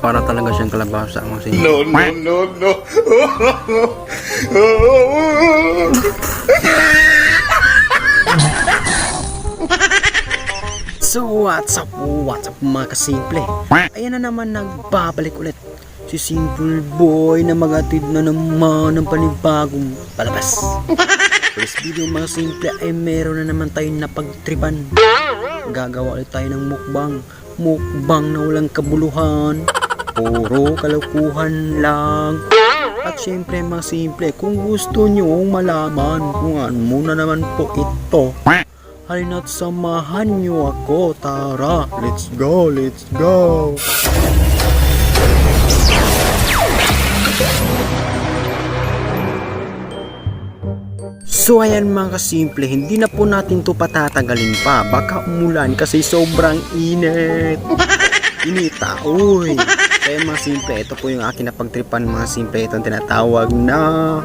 Para talaga siyang kalabasa mga simple. No, no, no, no. So what's up, what's up mga kasimple? Ayan na naman nagbabalik ulit si Simple Boy na magatid na naman ng panibagong palabas. First video mga simple ay meron na naman tayong napagtripan. Gagawa ulit tayo ng mukbang. Mukbang na walang kabuluhan. Puro kalokohan lang. At syempre mga simple, kung gusto nyo malaman kung ano muna naman po ito, halina't samahan nyo ako. Tara, let's go, let's go. So ayan mga kasimple, hindi na po natin to patatagalin pa. Baka umulan kasi sobrang init. Inita, uy. Kaya mga simple, ito po yung akin na pagtripan mga simple. Itong tinatawag na...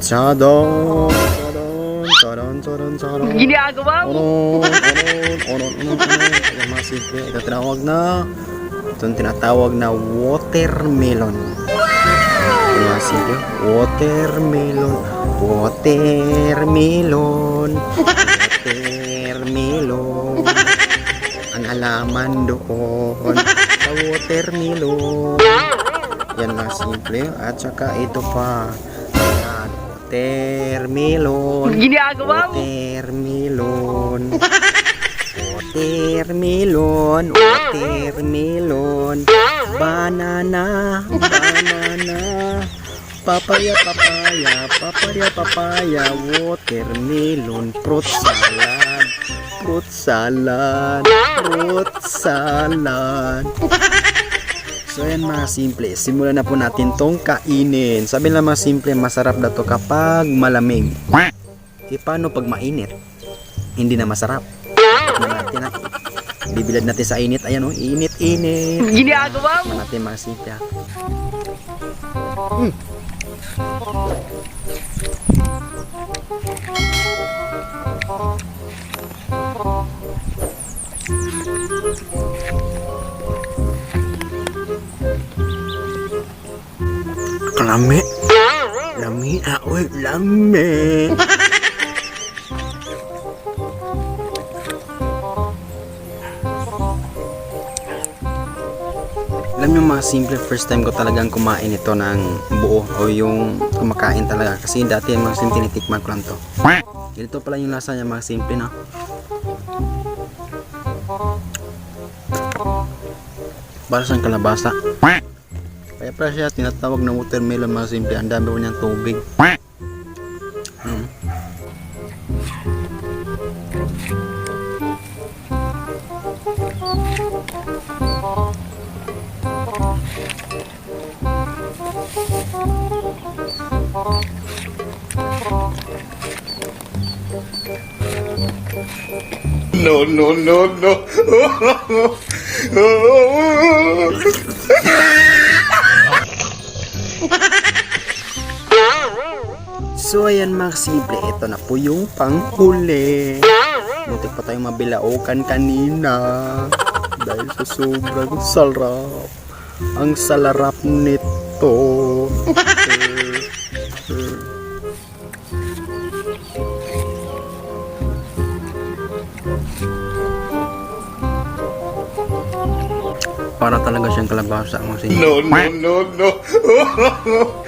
Chadon, chadon, chadon, chadon. Ginagawa mo? Oron, oron, oron, oron, mga simple, ito tinatawag na... Itong tinatawag na watermelon. Ayan mga simple, watermelon. Watermelon. Watermelon. Ang alaman doon watermelon. Yan mga simple. At saka ito pa. Yan, watermelon. Ginagawa mo? Watermelon. Watermelon. Watermelon. Banana. Banana. Papaya, papaya, papaya, papaya, watermelon, fruit salad, fruit salad, fruit salad. So yan mga simple, simulan na po natin tong kainin. Sabi lang mga simple, masarap na to kapag malamig. E paano pag mainit? Hindi na masarap. Tikman natin na. Bibilad natin sa init. Ayan o, init-init. Ginagawa mo? Natin mga simple. ah. Lami. Lami ah, uy, lami. Alam niyo mga simple, first time ko talagang kumain ito ng buo o yung kumakain talaga. Kasi dati mga simple tinitikman ko lang to. Ganito pala yung lasa niya mga simple no. Para sa kalabasa. Kaya pala siya tinatawag na watermelon mga simple. Ang dami po niyang tubig. Hmm. No, no, no, no. So ayan mga simple, ito na po yung panghuli. Butik pa tayong mabilaukan kanina. Dahil sa sobrang sarap. Ang salarap nito. Para talaga siyang kalabasa mga simple. No, no, no, no.